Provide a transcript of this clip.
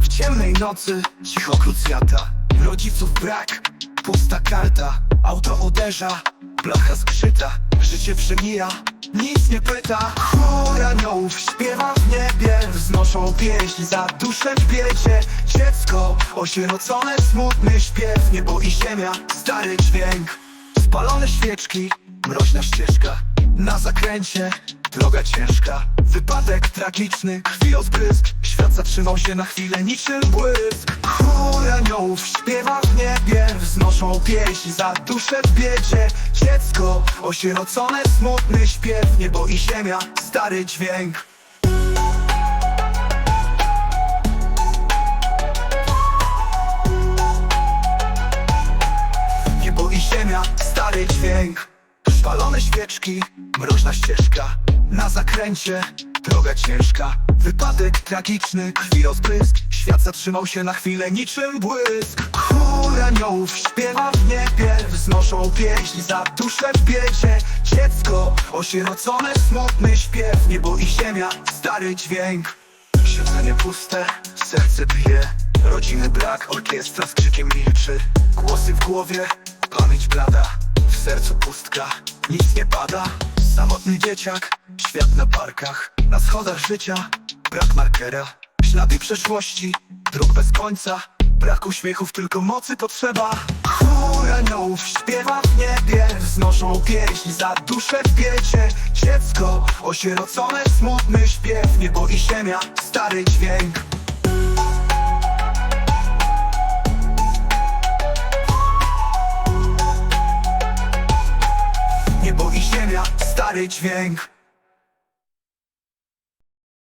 W ciemnej nocy cicho krucjata. Rodziców brak, pusta karta. Auto uderza, blacha skrzyta. Życie przemija, nic nie pyta. Chór aniołów śpiewa w niebie Wznoszą pieśń za duszę w biedzie Dziecko osierocone, smutny śpiew. Niebo i ziemia, stary dźwięk. Spalone świeczki, mroźna ścieżka Na zakręcie, droga ciężka. Wypadek tragiczny, krwi odbrysk Świat zatrzymał się na chwilę. Niczym błysk. Chór aniołów śpiewa w niebie. Wznoszą pieśń za duszę w biedzie. Dziecko osierocone, smutny śpiew. Niebo i ziemia, stary dźwięk. Niebo i ziemia, stary dźwięk Świeczki, mroźna ścieżka Na zakręcie, droga ciężka. Wypadek tragiczny, krwi rozbrysk Świat zatrzymał się na chwilę niczym błysk. Chór aniołów śpiewa w niebie Wznoszą pieśń za duszę w biedzie. Dziecko osierocone, smutny śpiew Niebo i ziemia, stary dźwięk. Siedzenie puste, serce bije Rodziny brak, orkiestra z krzykiem milczy. Głosy w głowie, pamięć blada W sercu pustka, nic nie pada. Samotny dzieciak, świat na parkach. Na schodach życia, brak markera. Ślady przeszłości, dróg bez końca. Brak uśmiechów, tylko mocy potrzeba. Chór aniołów śpiewa w niebie. Wznoszą pieśń za duszę w biedzie Dziecko osierocone, smutny śpiew. Niebo i ziemia, stary dźwięk stary dźwięk